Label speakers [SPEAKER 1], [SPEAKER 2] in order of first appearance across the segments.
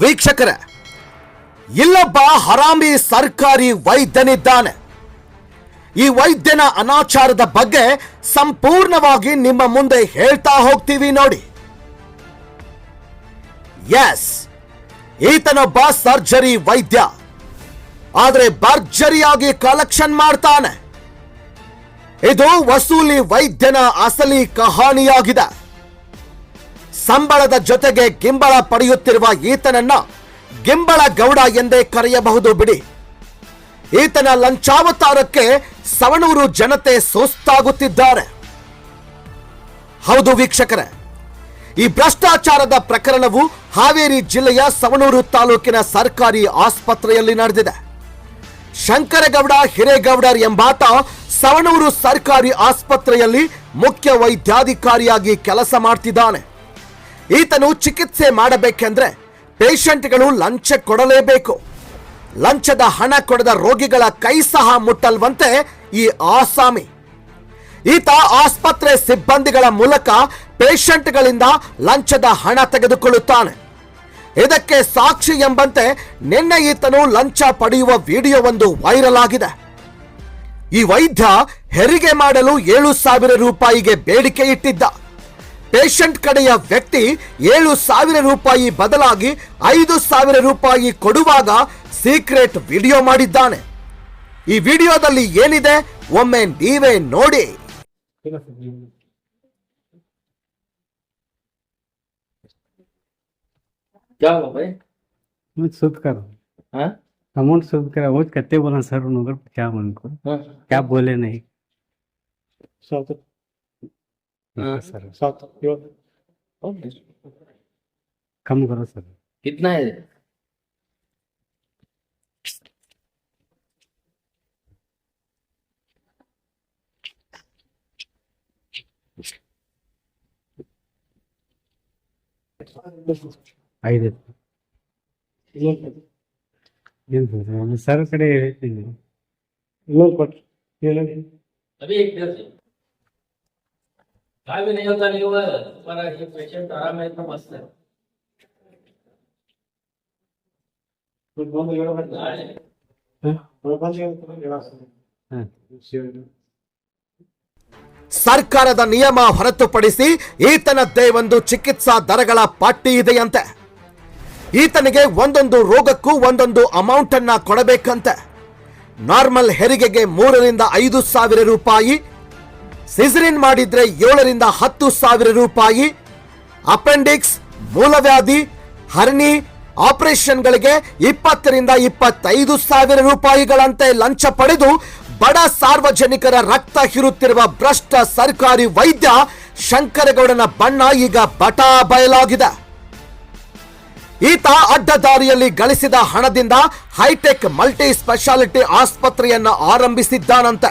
[SPEAKER 1] ವೀಕ್ಷಕರೇ, ಇಲ್ಲೊಬ್ಬ ಹರಾಮಿ ಸರ್ಕಾರಿ ವೈದ್ಯನಿದ್ದಾನೆ. ಈ ವೈದ್ಯನ ಅನಾಚಾರದ ಬಗ್ಗೆ ಸಂಪೂರ್ಣವಾಗಿ ನಿಮ್ಮ ಮುಂದೆ ಹೇಳ್ತಾ ಹೋಗ್ತೀವಿ ನೋಡಿ. ಎಸ್ ಈತನೊಬ್ಬ ಸರ್ಜರಿ ವೈದ್ಯ. ಆದರೆ ಭರ್ಜರಿಯಾಗಿ ಕಲೆಕ್ಷನ್ ಮಾಡ್ತಾನೆ. ಇದು ವಸೂಲಿ ವೈದ್ಯನ ಅಸಲಿ ಕಹಾನಿಯಾಗಿದೆ. ಸಂಬಳದ ಜೊತೆಗೆ ಗಿಂಬಳ ಪಡೆಯುತ್ತಿರುವ ಈತನನ್ನ ಗಿಂಬಳ ಗೌಡ ಎಂದೇ ಕರೆಯಬಹುದು ಬಿಡಿ. ಈತನ ಲಂಚಾವತಾರಕ್ಕೆ ಸವಣೂರು ಜನತೆ ಸೋಸ್ತಾಗುತ್ತಿದ್ದಾರೆ. ಹೌದು ವೀಕ್ಷಕರೇ, ಈ ಭ್ರಷ್ಟಾಚಾರದ ಪ್ರಕರಣವು ಹಾವೇರಿ ಜಿಲ್ಲೆಯ ಸವಣೂರು ತಾಲೂಕಿನ ಸರ್ಕಾರಿ ಆಸ್ಪತ್ರೆಯಲ್ಲಿ ನಡೆದಿದೆ. ಶಂಕರಗೌಡ, ಹಿರೇಗೌಡರ್ ಎಂಬಾತ ಸವಣೂರು ಸರ್ಕಾರಿ ಆಸ್ಪತ್ರೆಯಲ್ಲಿ ಮುಖ್ಯ ವೈದ್ಯಾಧಿಕಾರಿಯಾಗಿ ಕೆಲಸ ಮಾಡ್ತಿದ್ದಾನೆ. ಈತನು ಚಿಕಿತ್ಸೆ ಮಾಡಬೇಕೆಂದ್ರೆ ಪೇಷಂಟ್ಗಳು ಲಂಚ ಕೊಡಲೇಬೇಕು. ಲಂಚದ ಹಣ ಕೊಡದ ರೋಗಿಗಳ ಕೈ ಸಹ ಮುಟ್ಟಲ್ವಂತೆ ಈ ಆಸಾಮಿ. ಈತ ಆಸ್ಪತ್ರೆ ಸಿಬ್ಬಂದಿಗಳ ಮೂಲಕ ಪೇಷಂಟ್ಗಳಿಂದ ಲಂಚದ ಹಣ ತೆಗೆದುಕೊಳ್ಳುತ್ತಾನೆ. ಇದಕ್ಕೆ ಸಾಕ್ಷಿ ಎಂಬಂತೆ ನಿನ್ನೆ ಈತನು ಲಂಚ ಪಡೆಯುವ ವಿಡಿಯೋವೊಂದು ವೈರಲ್ ಆಗಿದೆ. ಈ ವೈದ್ಯ ಹೆರಿಗೆ ಮಾಡಲು ಏಳು ಸಾವಿರ ರೂಪಾಯಿಗೆ ಬೇಡಿಕೆ ಇಟ್ಟಿದ್ದ. ಪೇಷಂಟ್ ಕಡೆಯ ವ್ಯಕ್ತಿ ಏಳು ಸಾವಿರ ರೂಪಾಯಿ ಬದಲಾಗಿ ಐದು ಸಾವಿರ ರೂಪಾಯಿ ಕೊಡುವಾಗ ಸೀಕ್ರೆಟ್ ವಿಡಿಯೋ ಮಾಡಿದ್ದಾನೆ ಈ ವಿಡಿಯೋದಲ್ಲಿ ಏನಿದೆ ಒಮ್ಮೆ ನೀವೇ ನೋಡಿ
[SPEAKER 2] क्या हुआ भाई
[SPEAKER 3] मुझ शुद्ध करो
[SPEAKER 2] हाँ
[SPEAKER 3] अमाउंट शुद्ध करा वो कहते बोला सर उनको क्या उनको
[SPEAKER 2] हाँ
[SPEAKER 3] क्या बोले नहीं
[SPEAKER 2] सात हाँ।
[SPEAKER 3] सर
[SPEAKER 2] सात ओके
[SPEAKER 3] कम करो सर
[SPEAKER 2] कितना है
[SPEAKER 3] ಐದು ಏನು ಸರ್ ಸರ್ ಕಡೆ ಹೇಳ್ತೀನಿ
[SPEAKER 2] लोन कट अभी एक डेढ़ से काय भी नहीं होता नहीं हुआ हमारा ये पेशेंट आराम है तो मस्त है
[SPEAKER 3] ಹಾಂ
[SPEAKER 1] ಸರ್ಕಾರದ ನಿಯಮ ಹೊರತುಪಡಿಸಿ ಈತನದ್ದೇ ಒಂದು ಚಿಕಿತ್ಸಾ ದರಗಳ ಪಟ್ಟಿ ಇದೆಯಂತೆ ಈತನಿಗೆ ಒಂದೊಂದು ರೋಗಕ್ಕೂ ಒಂದೊಂದು ಅಮೌಂಟ್ ಅನ್ನ ಕೊಡಬೇಕಂತೆ ನಾರ್ಮಲ್ ಹೆರಿಗೆಗೆ ಮೂರರಿಂದ ಐದು ಸಾವಿರ ರೂಪಾಯಿ ಸಿಸರಿನ್ ಮಾಡಿದ್ರೆ ಏಳರಿಂದ ಹತ್ತು ಸಾವಿರ ರೂಪಾಯಿ. ಅಪೆಂಡಿಕ್ಸ್, ಮೂಲವ್ಯಾಧಿ, ಹರ್ನಿ, ಆಪರೇಷನ್ಗಳಿಗೆ ಇಪ್ಪತ್ತರಿಂದ ಇಪ್ಪತ್ತೈದು ಸಾವಿರ ರೂಪಾಯಿಗಳಂತೆ ಲಂಚ ಪಡೆದು ಬಡ ಸಾರ್ವಜನಿಕರ ರಕ್ತ ಹಿರುತ್ತಿರುವ ಭ್ರಷ್ಟ ಸರ್ಕಾರಿ ವೈದ್ಯ ಶಂಕರಗೌಡನ ಬಣ್ಣ ಈಗ ಬಟಾ ಬಯಲಾಗಿದೆ. ಈತ ಅಡ್ಡದಾರಿಯಲ್ಲಿ ಗಳಿಸಿದ ಹಣದಿಂದ ಹೈಟೆಕ್ ಮಲ್ಟಿ ಸ್ಪೆಷಾಲಿಟಿ ಆಸ್ಪತ್ರೆಯನ್ನು ಆರಂಭಿಸಿದ್ದಾನಂತೆ.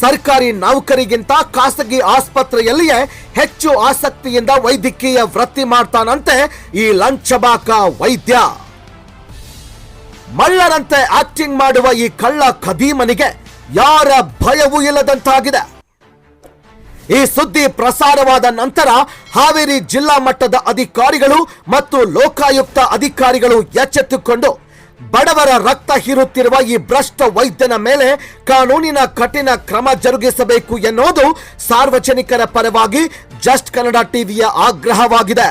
[SPEAKER 1] ಸರ್ಕಾರಿ ನೌಕರಿಗಿಂತ ಖಾಸಗಿ ಆಸ್ಪತ್ರೆಯಲ್ಲಿಯೇ ಹೆಚ್ಚು ಆಸಕ್ತಿಯಿಂದ ವೈದ್ಯಕೀಯ ವೃತ್ತಿ ಮಾಡ್ತಾನಂತೆ ಈ ಲಂಚಬಾಕ ವೈದ್ಯ. ಮಳ್ಳರಂತೆ ಆಕ್ಟಿಂಗ್ ಮಾಡುವ ಈ ಕಳ್ಳ ಖದೀಮನಿಗೆ ಯಾರ ಭಯವೂ ಇಲ್ಲದಂತಾಗಿದೆ. ಈ ಸುದ್ದಿ ಪ್ರಸಾರವಾದ ನಂತರ ಹಾವೇರಿ ಜಿಲ್ಲಾ ಮಟ್ಟದ ಅಧಿಕಾರಿಗಳು ಮತ್ತು ಲೋಕಾಯುಕ್ತ ಅಧಿಕಾರಿಗಳು ಎಚ್ಚೆತ್ತುಕೊಂಡು ಬಡವರ ರಕ್ತ ಹೀರುತ್ತಿರುವ ಈ ಭ್ರಷ್ಟ ವೈದ್ಯನ ಮೇಲೆ ಕಾನೂನಿನ ಕಠಿಣ ಕ್ರಮ ಜರುಗಿಸಬೇಕು ಎನ್ನುವುದು ಸಾರ್ವಜನಿಕರ ಪರವಾಗಿ ಜಸ್ಟ್ ಕನ್ನಡ ಟಿವಿಯ ಆಗ್ರಹವಾಗಿದೆ.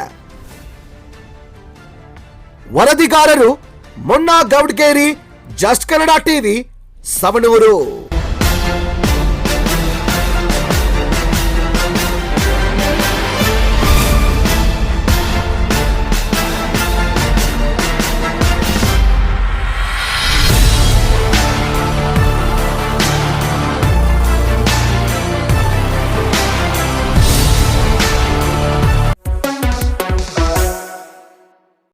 [SPEAKER 1] ವರದಿಗಾರರು ಮುನ್ನಾ ಗೌಡ್ಗೇರಿ ಜಸ್ಟ್ ಕನ್ನಡ ಟಿವಿ, ಸವಣೂರು.